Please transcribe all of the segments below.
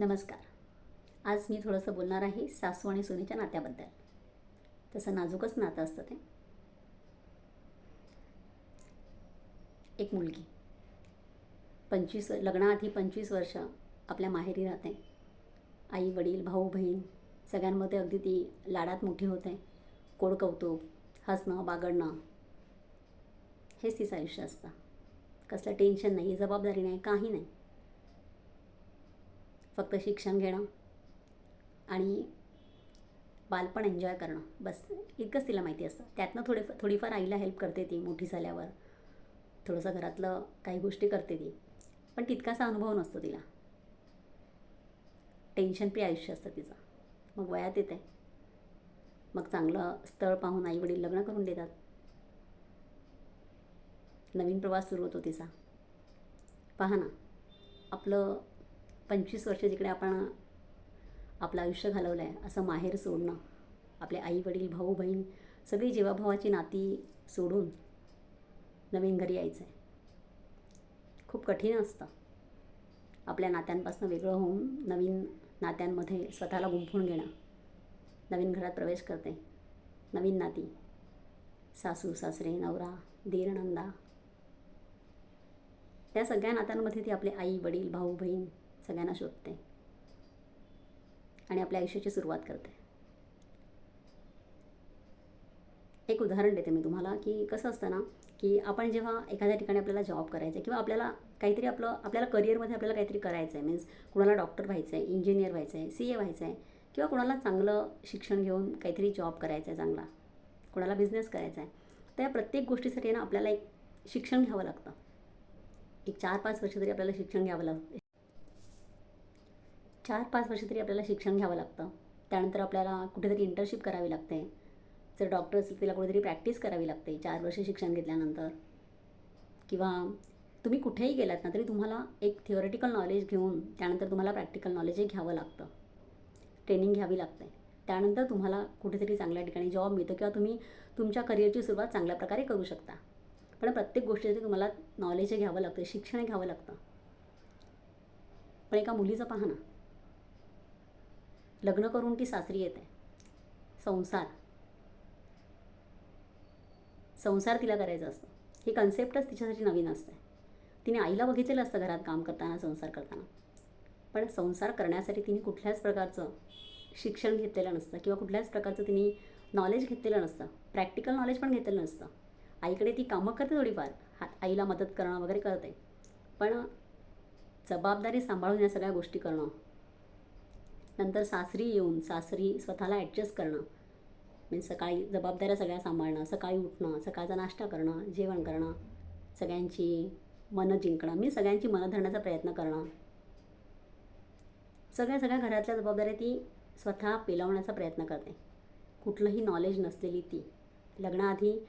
नमस्कार. आज मी थोडंसं बोलणार आहे सासू आणि सुनेच्या नात्याबद्दल. तसं नाजूकच नातं असतं ते. एक मुलगी. पंचवीस लग्नाआधी पंचवीस वर्ष आपल्या माहेरी राहते. आई वडील भाऊ बहीण सगळ्यांमध्ये अगदी ती लाडात मोठी होते. कोड कौतुक हसणं बागडणं हेच तिचं आयुष्य असतं. कसलं टेन्शन नाही जबाबदारी नाही काही नाही. फक्त शिक्षण घेणं आणि बालपण एन्जॉय करणं. बस इतकंच तिला माहिती असतं. त्यातनं थोडे थोडीफार आईला हेल्प करते ती मोठी झाल्यावर. थोडंसं घरातलं काही गोष्टी करते ती. पण तितकासा अनुभव नसतो तिला. टेन्शन फ्री आयुष्य असतं तिचं. मग वयात येते. मग चांगलं स्थळ पाहून आई वडील लग्न करून देतात. नवीन प्रवास सुरू होतो तिचा. पहा ना आपलं पंचवीस वर्ष जिकडे आपण आपलं आयुष्य घालवलं आहे असं माहेर सोडणं आपले आई वडील भाऊ बहीण सगळी जीवाभावाची नाती सोडून नवीन घरी यायचं आहे खूप कठीण असतं. आपल्या नात्यांपासून वेगळं होऊन नवीन नात्यांमध्ये स्वतःला गुंफून घेणं नवीन घरात प्रवेश करते नवीन नाती. सासू सासरे नवरा दीर नंदा त्या सगळ्या नात्यांमध्ये ती आपले आई वडील भाऊ बहीण सगळ्यांना शोधते. आणि आपल्या आयुष्याची सुरुवात करते. एक उदाहरण देते मी तुम्हाला की कसं असतं ना की आपण जेव्हा एखाद्या ठिकाणी आपल्याला जॉब करायचा आहे किंवा आपल्याला काहीतरी आपलं आपल्याला करिअरमध्ये आपल्याला काहीतरी करायचं आहे मीन्स कुणाला डॉक्टर व्हायचं आहे इंजिनियर व्हायचं आहे सी ए व्हायचं आहे किंवा कुणाला चांगलं शिक्षण घेऊन काहीतरी जॉब करायचा आहे चांगला कुणाला बिझनेस करायचा आहे तर या प्रत्येक गोष्टीसाठी ना आपल्याला एक शिक्षण घ्यावं लागतं. एक चार पाच वर्ष तरी आपल्याला शिक्षण घ्यावं लागतं चार पाच वर्ष तरी आपल्याला शिक्षण घ्यावं लागतं. त्यानंतर आपल्याला कुठेतरी इंटर्नशिप करावी लागते. जर डॉक्टर असेल तिला कुठेतरी प्रॅक्टिस करावी लागते चार वर्ष शिक्षण घेतल्यानंतर. किंवा तुम्ही कुठेही गेलात ना तरी तुम्हाला एक थिओरिटिकल नॉलेज घेऊन त्यानंतर तुम्हाला प्रॅक्टिकल नॉलेजही घ्यावं लागतं. ट्रेनिंग घ्यावी लागते. त्यानंतर तुम्हाला कुठेतरी चांगल्या ठिकाणी जॉब मिळतो किंवा तुम्ही तुमच्या करिअरची सुरुवात चांगल्या प्रकारे करू शकता. पण प्रत्येक गोष्टीसाठी तुम्हाला नॉलेज घ्यावं लागतं शिक्षण घ्यावं लागतं. पण एका मुलीचं पहा ना. लग्न करून ती सासरी येते. संसार. संसार तिला करायचा असतो. ही कन्सेप्टच तिच्यासाठी नवीन असते. तिने आईला बघितलेलं असतं घरात काम करताना संसार करताना. पण संसार करण्यासाठी तिने कुठल्याच प्रकारचं शिक्षण घेतलेलं नसतं किंवा कुठल्याच प्रकारचं तिने नॉलेज घेतलेलं नसतं. प्रॅक्टिकल नॉलेज पण घेतलेलं नसतं. आईकडे ती कामं करते थोडीफार. हात आईला मदत करणं वगैरे करते. पण जबाबदारी सांभाळून या सगळ्या गोष्टी करणं नंतर सासरी येऊन सासरी स्वतःला ॲडजस्ट करणं. म्हणजे सकाळी जबाबदाऱ्या सगळ्या सांभाळणं सकाळी उठणं सकाळचा नाश्ता करणं जेवण करणं सगळ्यांची मनं जिंकणं मी सगळ्यांची मनं धरण्याचा प्रयत्न करणं. सगळ्या सगळ्या घरातल्या जबाबदाऱ्या ती स्वतः पेलवण्याचा प्रयत्न करते. कुठलंही नॉलेज नसलेली ती. लग्नाआधी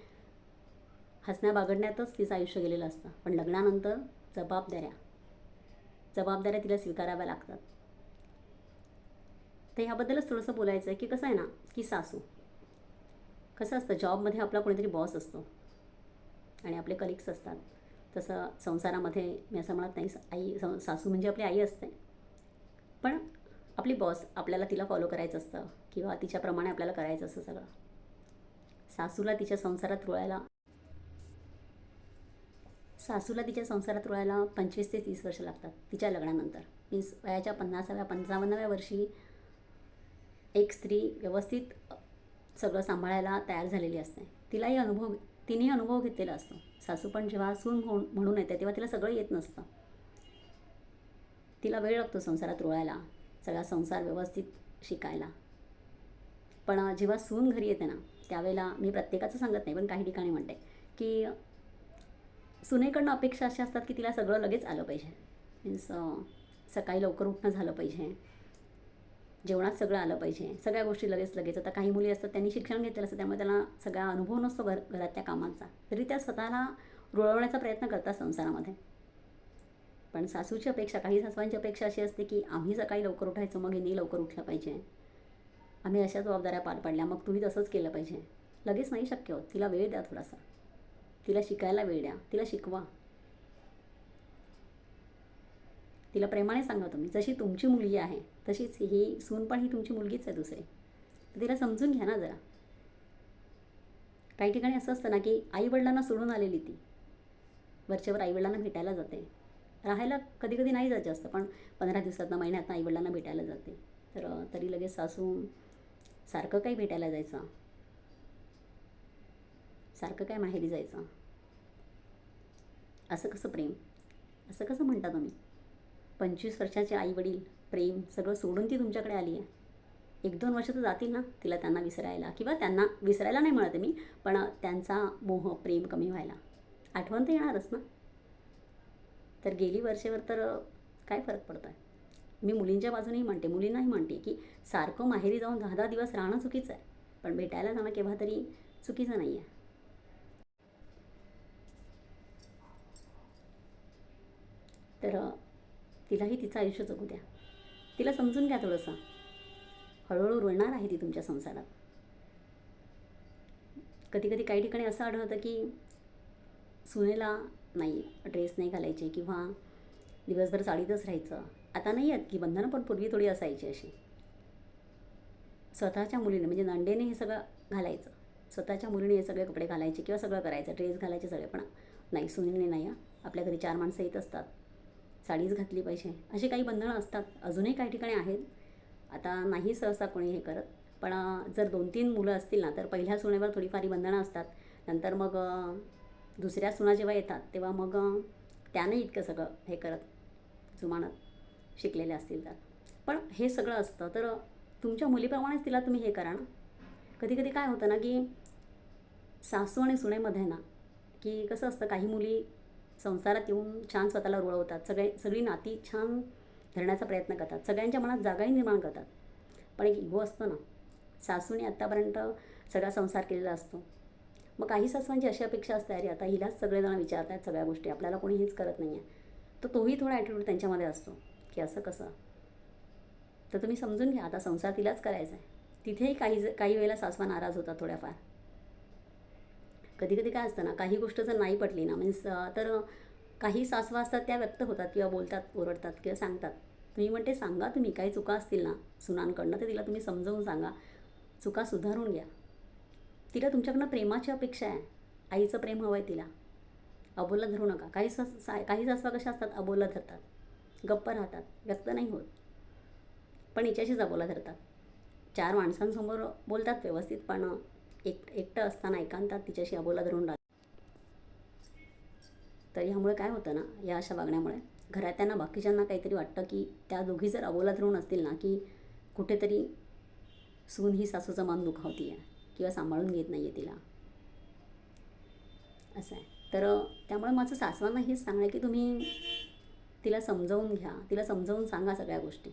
हसण्या बागडण्यातच तिचं आयुष्य गेलेलं असतं. पण लग्नानंतर जबाबदाऱ्या. जबाबदाऱ्या तिला स्वीकाराव्या लागतात. तर ह्याबद्दलच थोडंसं बोलायचं आहे की कसं आहे ना की सासू. कसं असतं जॉबमध्ये आपला कोणीतरी बॉस असतो आणि आपले कलिग्स असतात. तसं संसारामध्ये मी असं म्हणत नाही आई सासू म्हणजे आपली आई असते. पण आपली बॉस आपल्याला तिला फॉलो करायचं असतं किंवा तिच्याप्रमाणे आपल्याला करायचं असतं सगळं. सासूला तिच्या संसारात रुळायला सासूला तिच्या संसारात रुळायला पंचवीस ते तीस वर्ष लागतात तिच्या लग्नानंतर. मीन्स वयाच्या पन्नासाव्या पंचावन्नाव्या वर्षी एक स्त्री व्यवस्थित सगळं सांभाळायला तयार झालेली असते. तिलाही अनुभव तिनेही अनुभव घेतलेला असतो. सासू पण जेव्हा सून होऊन म्हणून येते तेव्हा तिला सगळं येत नसतं. तिला वेळ लागतो संसारात रुळायला सगळा संसार व्यवस्थित शिकायला. पण जेव्हा सून घरी येते ना त्यावेळेला मी प्रत्येकाचं सांगत नाही पण काही ठिकाणी म्हणते की सुनेकडनं अपेक्षा अशा असतात की तिला सगळं लगेच आलं पाहिजे. मीन्स सकाळी लवकर उठणं झालं पाहिजे. जेवणात सगळं आलं पाहिजे. सगळ्या गोष्टी लगेच लगेच. आता काही मुली असतात त्यांनी शिक्षण घेतलेलं असतं त्यामुळे त्यांना सगळा अनुभव नसतो घर घरातल्या कामांचा. तरी त्या स्वतःला रुळवण्याचा प्रयत्न करतात संसारामध्ये. पण सासूची अपेक्षा काही सासवांची अपेक्षा अशी असते की आम्ही सकाळी लवकर उठायचं मग हिने लवकर उठलं पाहिजे. आम्ही अशा जबाबदाऱ्या पार पाडल्या मग तुम्ही तसंच केलं पाहिजे. लगेच नाही शक्य होत. तिला वेळ द्या थोडासा. तिला शिकायला वेळ द्या. तिला शिकवा. तिला प्रेमाने सांगा तुम्ही जशी तुमची मुलगी आहे तशीच ही सून पण ही तुमची मुलगीच आहे दुसरी. तर तिला समजून घ्या ना जरा. काही ठिकाणी असं असतं ना की आईवडिलांना सोडून आलेली ती. वरच्यावर आईवडिलांना भेटायला जाते. राहायला कधी कधी नाही जात जास्त पण पंधरा दिवसातनं महिन्यातनं आईवडिलांना भेटायला जाते. तर तरी लगेच सासू सारखं काही भेटायला जायचं. सारखं काय माहेरी जायचं. असं कसं प्रेम? असं कसं म्हणता तुम्ही? पंचवीस वर्षाचे आईवडील प्रेम सगळं सोडून ती तुमच्याकडे आली आहे. एक दोन वर्ष तर जातील ना तिला त्यांना विसरायला किंवा त्यांना विसरायला नाही म्हणत मी पण त्यांचा मोह प्रेम कमी व्हायला. आठवण तर येणारच ना. तर गेली वर्षेवर तर काय फरक पडतो आहे मी मुलींच्या बाजूनेही म्हणते मुलींनाही म्हणते की सारखं माहेरी जाऊन दहा दहा दिवस राहणं चुकीचं आहे पण भेटायला जाणं केव्हा तरी चुकीचं नाही आहे तर तिलाही तिचं आयुष्य जगू द्या. तिला समजून घ्या थोडंसं. हळूहळू रुळणार आहे ती तुमच्या संसारात. कधी कधी काही ठिकाणी असं आढळतं की सुनेला नाही ड्रेस नाही घालायचे किंवा दिवसभर साडीतच राहायचं. आता नाही आहेत की बंधनं पण पूर्वी थोडी असायची अशी. स्वतःच्या मुलीने म्हणजे नंडेने हे सगळं घालायचं. स्वतःच्या मुलीने हे सगळे कपडे घालायचे किंवा सगळं करायचं. ड्रेस घालायचे सगळे पण नाही सुनीने नाही आपल्या घरी चार माणसं येत असतात. साडीच घातली पाहिजे. अशी काही बंधनं असतात. अजूनही काही ठिकाणी आहेत. आता नाही सहसा कोणी हे करत. पण जर दोन तीन मुलं असतील ना तर पहिल्या सुनेवर थोडीफार बंधनं असतात. नंतर मग दुसऱ्या सुना जेव्हा येतात तेव्हा मग अं, त्याने इतकं सगळं हे करत जुमानत शिकलेले असतील तर. पण हे सगळं असतं तर तुमच्या मुलीप्रमाणेच तिला तुम्ही हे करा ना. कधी कधी काय होतं ना की सासू आणि सुनेमध्ये ना की कसं असतं काही मुली संसारात येऊन छान स्वतःला रुळवतात. सगळे सगळी नाती छान धरण्याचा प्रयत्न करतात. सगळ्यांच्या मनात जागाही निर्माण करतात. पण एक इगो असतो ना सासूने आत्तापर्यंत सगळा संसार केलेला असतो. मग काही सासवांची अशी अपेक्षा असते अरे आता हिलाच सगळेजण विचारतात सगळ्या गोष्टी. आपल्याला कोणी हेच करत नाही आहे तर तोही थोडा ॲटिट्यूड त्यांच्यामध्ये असतो की असं कसं? तर तुम्ही समजून घ्या आता संसार तिलाच करायचा आहे तिथेही काही काही वेळेला सासवा नाराज होतात थोड्याफार. कधी कधी काय असतं ना काही गोष्ट जर नाही पटली ना मीन्स तर काही सासवा असतात त्या व्यक्त होतात किंवा बोलतात ओरडतात किंवा सांगतात. तुम्ही म्हणते सांगा तुम्ही काही चुका असतील ना सुनांकडनं तर तिला तुम्ही समजावून सांगा. चुका सुधारून घ्या. तिला तुमच्याकडनं प्रेमाची अपेक्षा आहे. आईचं प्रेम हवं आहे तिला. अबोला धरू नका. काही सास सा काही सासवा कशा असतात? अबोला धरतात. गप्प राहतात. व्यक्त नाही होत. पण हिच्याशीच अबोला धरतात. चार माणसांसमोर बोलतात व्यवस्थित पण एक एकटं असताना एकांतात तिच्याशी अबोला धरून राहतात तर ह्यामुळे काय होतं ना या अशा वागण्यामुळे घरात त्यांना बाकीच्यांना काहीतरी वाटतं की त्या दोघी जर अबोला धरून असतील ना की कुठेतरी सून ही सासूचं मान दुखावती आहे किंवा सांभाळून घेत नाही आहे तिला. असं आहे. तर त्यामुळे माझं सासवांना हेच सांगणं आहे की तुम्ही तिला समजावून घ्या तिला समजावून सांगा सगळ्या गोष्टी.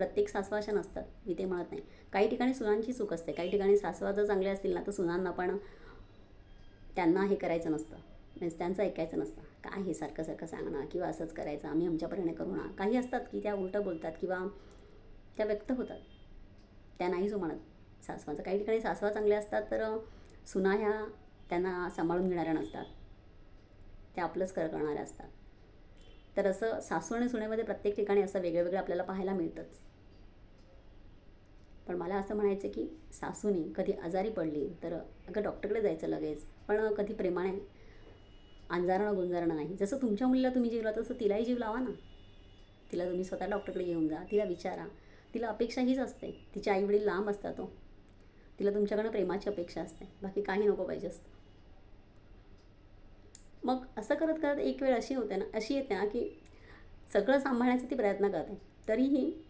प्रत्येक सासवा अशा नसतात मी ते म्हणत नाही. काही ठिकाणी सुनांची चूक असते काही ठिकाणी सासवा जर चांगले असतील ना तर सुनांना पण त्यांना हे करायचं नसतं. मीन्स त्यांचं ऐकायचं नसतं. काय हे सारखं सारखं सांगणं किंवा असंच करायचं आम्ही आमच्यापर्यंत करू ना. काही असतात की त्या उलटं बोलतात किंवा त्या व्यक्त होतात. त्या नाही जो म्हणत. काही ठिकाणी सासवा चांगले असतात तर सुना ह्या त्यांना सांभाळून घेणाऱ्या नसतात. त्या आपलंच कर करणाऱ्या असतात. तर असं सासू आणि सुनेमध्ये प्रत्येक ठिकाणी असं वेगळं वेगळं आपल्याला पाहायला मिळतंच. पण मला असं म्हणायचं की सासूनी कधी आजारी पडली तर अगं डॉक्टरकडे जायचं लगेच पण कधी प्रेमाने अंजारणं गुंजारणं नाही. जसं तुमच्या मुलीला तुम्ही जीव तसं तिलाही जीव लावा ना. तिला तुम्ही स्वतः डॉक्टरकडे घेऊन जा तिला विचारा. तिला अपेक्षा हीच असते. तिचे आईवडील लांब असतात तो तिला तुमच्याकडनं प्रेमाची अपेक्षा असते. बाकी काही नको पाहिजे असतं. मग असं करत करत एक वेळ अशी होते ना अशी येते ना की सगळं सांभाळण्याचा ती प्रयत्न करते. तरीही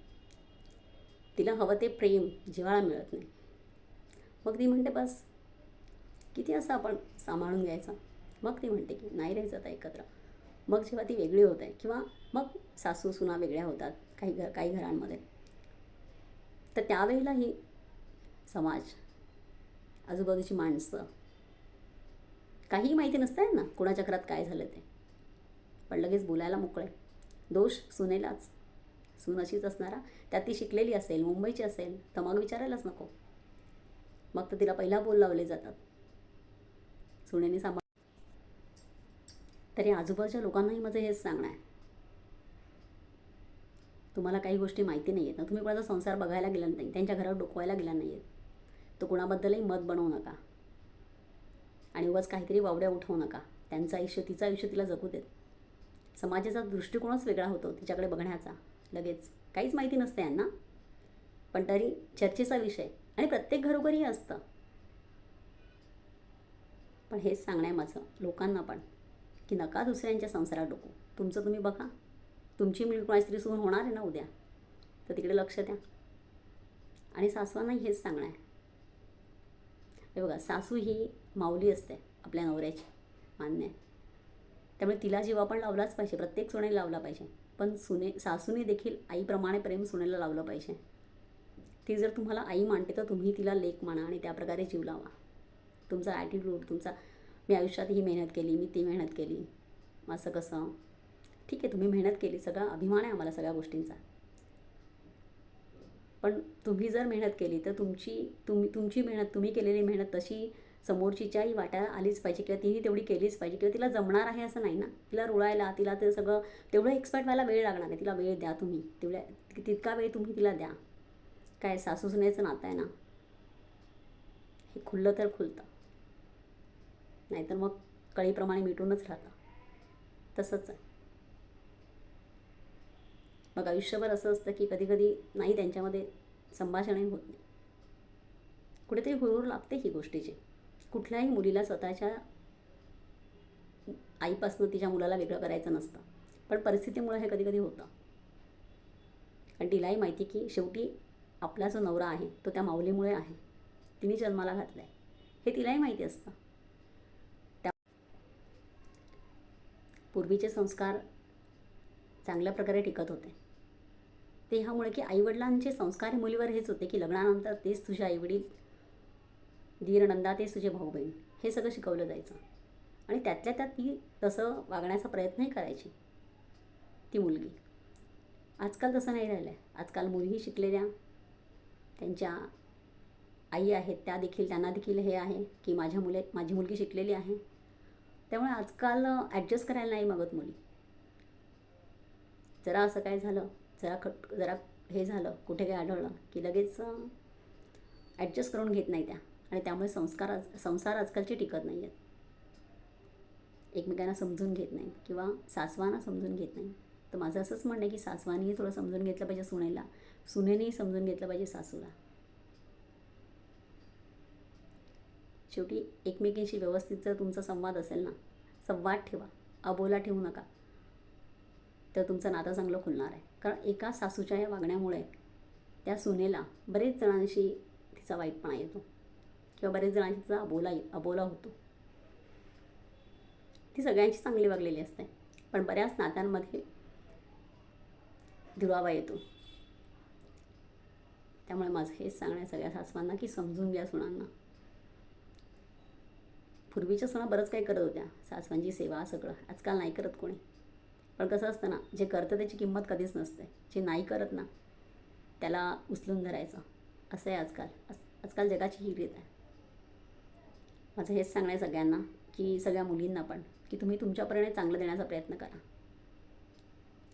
तिला हवं ते प्रेम जिव्हाळा मिळत नाही. मग ती म्हणते बस किती असं आपण सांभाळून घ्यायचं? मग ती म्हणते की नाही राहायचं आता एकत्र. मग जेव्हा ती वेगळी होत आहे किंवा मग सासू सुना वेगळ्या होतात काही घर काही घरांमध्ये. तर त्यावेळेला ही समाज आजूबाजूची माणसं काहीही माहिती नसतं ना कुणाच्या घरात काय झालं ते. पण लगेच बोलायला मोकळे. दोष सुनेलाच. सून अशीच असणारा त्यात ती शिकलेली असेल मुंबईची असेल तर मग विचारायलाच नको. मग तर तिला पहिला बोल लावले जातात. सुनेने सांभाळ तरी आजूबाजूच्या लोकांनाही माझं हेच सांगणं आहे तुम्हाला काही गोष्टी माहिती नाही आहेत ना तुम्ही कोणाचा संसार बघायला गेला नाही त्यांच्या घरावर डोकवायला गेला नाही आहेत तो कुणाबद्दलही मत बनवू नका. आणि उगाच काहीतरी वावड्या उठवू नका. त्यांचं आयुष्य तिचं आयुष्य तिला जगू देत. समाजाचा दृष्टिकोनच वेगळा होतो तिच्याकडे बघण्याचा. लगेच. काहीच माहिती नसते यांना. पण तरी चर्चेचा विषय आणि प्रत्येक घरोघरी असतं. पण हेच सांगणं आहे माझं लोकांना पण की नका दुसऱ्यांच्या संसारात डोकू. तुमचं तुम्ही बघा. तुमची मुलगी कोणाची तरी सून होणार आहे ना उद्या. तर तिकडे लक्ष द्या. आणि सासवांनाही हेच सांगणं आहे. हे बघा सासू ही माऊली असते आपल्या नवऱ्याची मान्य आहे. त्यामुळे तिला जीवा पण लावलाच पाहिजे प्रत्येक सोने लावला पाहिजे. पण सुने सासूने देखील आईप्रमाणे प्रेम सुनेला लावलं पाहिजे. ती जर तुम्हाला आई मानते तर तुम्ही तिला लेख माना आणि त्याप्रकारे जीव लावा. तुमचा ॲटिट्यूड तुमचा मी आयुष्यात ही मेहनत केली मी ती मेहनत केली. असं कसं? ठीक आहे तुम्ही मेहनत केली सगळा अभिमान आहे आम्हाला सगळ्या गोष्टींचा. पण तुम्ही जर मेहनत केली तर तुमची तुम्ही तुमची मेहनत तुम्ही केलेली मेहनत तशी समोरचीच्याही वाट्याला आलीच पाहिजे किंवा तीही तेवढी केलीच पाहिजे किंवा तिला जमणार आहे असं नाही ना? तिला रुळायला तिला ते सगळं तेवढं एक्सपर्ट व्हायला वेळ लागणार आहे तिला वेळ द्या तुम्ही. तेवढ्या तितका वेळ तुम्ही तिला द्या. काय सासू सुनेचं नातं आहे ना? हे खुललं तर खुलतं. नाहीतर मग कळीप्रमाणे मिटूनच राहतं. तसंच आहे. मग आयुष्यभर असं असतं की कधी कधी नाही त्यांच्यामध्ये संभाषणही होत नाही. कुठेतरी हुरूर लागते ही गोष्टीची. कुठल्याही मुलीला स्वतःच्या आईपासून तिच्या मुलाला वेगळं करायचं नसतं. पण परिस्थितीमुळे हे कधीकधी होतं. आणि तिलाही माहिती की शेवटी आपला जो नवरा आहे तो त्या माऊलीमुळे आहे. तिने जन्माला घातला आहे हे तिलाही माहिती असतं. त्या पूर्वीचे संस्कार चांगल्या प्रकारे टिकत होते. ते ह्यामुळे की आईवडिलांचे संस्कार मुलीवर हेच होते की लग्नानंतर तेच तुझे आईवडील धीरनंदा नंदा तेच तुझे भाऊ बहीण. हे सगळं शिकवलं जायचं. आणि त्यातल्या त्यात ती तसं वागण्याचा प्रयत्नही करायची ती मुलगी. आजकाल तसं नाही राहिलं आहे आजकाल मुलीही शिकलेल्या. त्यांच्या आई आहेत त्या देखील त्यांना देखील हे आहे की माझ्या मुले माझी मुलगी शिकलेली आहे. त्यामुळे आजकाल ॲडजस्ट करायला नाही मागत मुली. जरा असं काय झालं जरा खट जरा हे झालं कुठे काय आढळलं की लगेच ॲडजस्ट करून घेत नाही त्या. आणि त्यामुळे संस्कार आज संसार आजकालचे टिकत नाही आहेत. एकमेकांना समजून घेत नाही किंवा सासवांना समजून घेत नाही तर माझं असंच म्हणणं आहे की सासवानीही थोडं समजून घेतलं पाहिजे सुनेला. सुनेनेही समजून घेतलं पाहिजे सासूला. शेवटी एकमेकींशी व्यवस्थित जर तुमचा संवाद असेल ना संवाद ठेवा. अबोला ठेवू नका. तर तुमचं नातं चांगलं खुलणार आहे. कारण एका सासूच्या या वागण्यामुळे त्या सुनेला बरेच जणांशी तिचा वाईटपणा येतो. किंवा बरेच जणांची तिचा अबोला अबोला होतो. ती सगळ्यांची चांगली वागलेली असते. पण बऱ्याच नात्यांमध्ये धुरावा येतो. त्यामुळे माझं हेच सांगणं आहे सगळ्या सासवांना की समजून घ्या सुनांना. पूर्वीच्या सुना बरंच काही करत होत्या. सासवांची सेवा सगळं. आजकाल नाही करत कोणी. पण कसं असतं ना जे करतं त्याची किंमत कधीच नसते. जे नाही करत ना त्याला उचलून धरायचं. असं आहे आजकाल. आज आजकाल जगाची ही रीत आहे. माझं हेच सांगणं आहे सगळ्यांना की सगळ्या मुलींना पण की तुम्ही तुमच्यापर्यंत चांगलं देण्याचा प्रयत्न करा.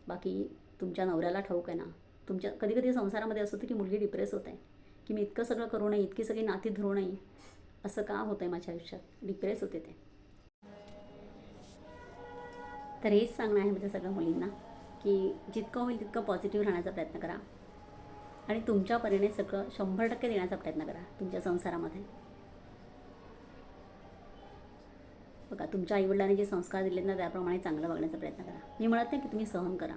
बाकी तुमच्या नवऱ्याला ठाऊक आहे ना तुमच्या कधी कधी संसारामध्ये असं होतं की मुलगी डिप्रेस होत आहे की मी इतकं सगळं करू नये इतकी सगळी नाती धरू नये असं का होतं आहे माझ्या आयुष्यात? डिप्रेस होते ते. तर हेच सांगणं आहे माझ्या सगळ्या मुलींना की जितकं होईल तितकं पॉझिटिव्ह राहण्याचा प्रयत्न करा. आणि तुमच्या परीने सगळं शंभर टक्के देण्याचा प्रयत्न करा तुमच्या संसारामध्ये. बघा तुमच्या आईवडिलांनी जे संस्कार दिले ना त्याप्रमाणे चांगलं वागण्याचा प्रयत्न करा. मी म्हणत नाही की तुम्ही सहन करा.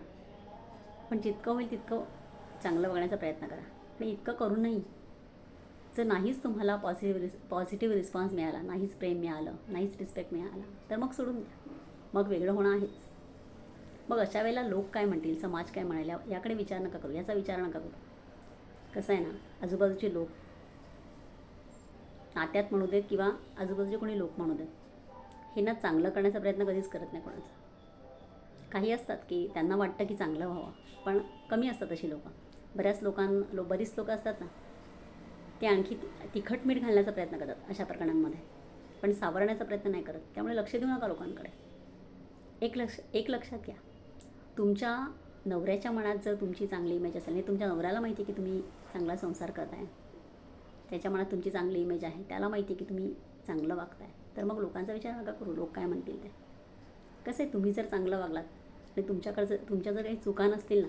पण जितकं होईल तितकं चांगलं वागण्याचा प्रयत्न करा. पण इतकं करू नाही जर नाहीच तुम्हाला पॉझिटिव्ह रिस पॉझिटिव्ह रिस्पॉन्स मिळाला नाहीच प्रेम मिळालं नाहीच रिस्पेक्ट मिळाला तर मग सोडून द्या. मग वेगळं होणं आहेच. मग अशा वेळेला लोक काय म्हणतील समाज काय म्हणाल याकडे विचार नका करू याचा विचार नका करू. कसं आहे ना आजूबाजूचे लोक नात्यात म्हणू देत किंवा आजूबाजूचे कोणी लोक म्हणू देत ह्यांना चांगलं करण्याचा प्रयत्न कधीच करत नाही कोणाचा. काही असतात की त्यांना वाटतं की चांगलं व्हावं पण कमी असतात अशी लोकं. बऱ्याच लोकां लो बरीच लोकं असतात ना ते आणखी तिखट मीठ घालण्याचा प्रयत्न करतात अशा प्रकरणांमध्ये. पण सावरण्याचा प्रयत्न नाही करत त्यामुळे लक्ष देऊ नका लोकांकडे. एक लक्ष एक लक्षात घ्या. तुमच्या नवऱ्याच्या मनात जर तुमची चांगली इमेज असेल आणि तुमच्या नवऱ्याला माहिती आहे की तुम्ही चांगला संसार करताय त्याच्या मनात तुमची चांगली इमेज आहे त्याला माहिती आहे की तुम्ही चांगलं वागताय. तर मग लोकांचा विचार नका करू. लोक काय म्हणतील ते? कसं आहे? तुम्ही जर चांगलं वागलात आणि तुमच्याकडं जर तुमच्या जर काही चुका नसतील ना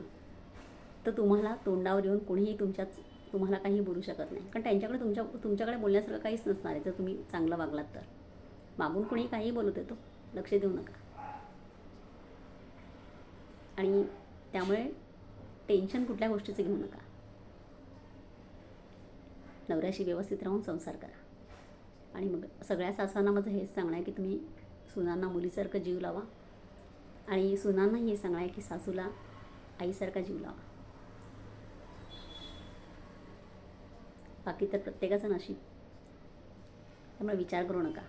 तर तुम्हाला तोंडावर येऊन कोणीही तुमच्याच तुम्हाला काही बोलू शकत नाही. कारण त्यांच्याकडे तुमच्या तुमच्याकडे बोलण्यासारखं काहीच नसणार आहे. जर तुम्ही चांगलं वागलात तर. मागून कोणी काही बोलू देतो. लक्ष देऊ नका. आणि त्यामुळे टेन्शन कुठल्या गोष्टीचं घेऊ नका. नवऱ्याशी व्यवस्थित राहून संसार करा. आणि मग सगळ्या सासांना माझं हेच सांगणं आहे की तुम्ही सुनांना मुलीसारखं जीव लावा. आणि सुनांना हे सांगणं आहे की सासूला आईसारखा जीव लावा. बाकी तर प्रत्येकाचं नशीब. त्यामुळे विचार करू नका.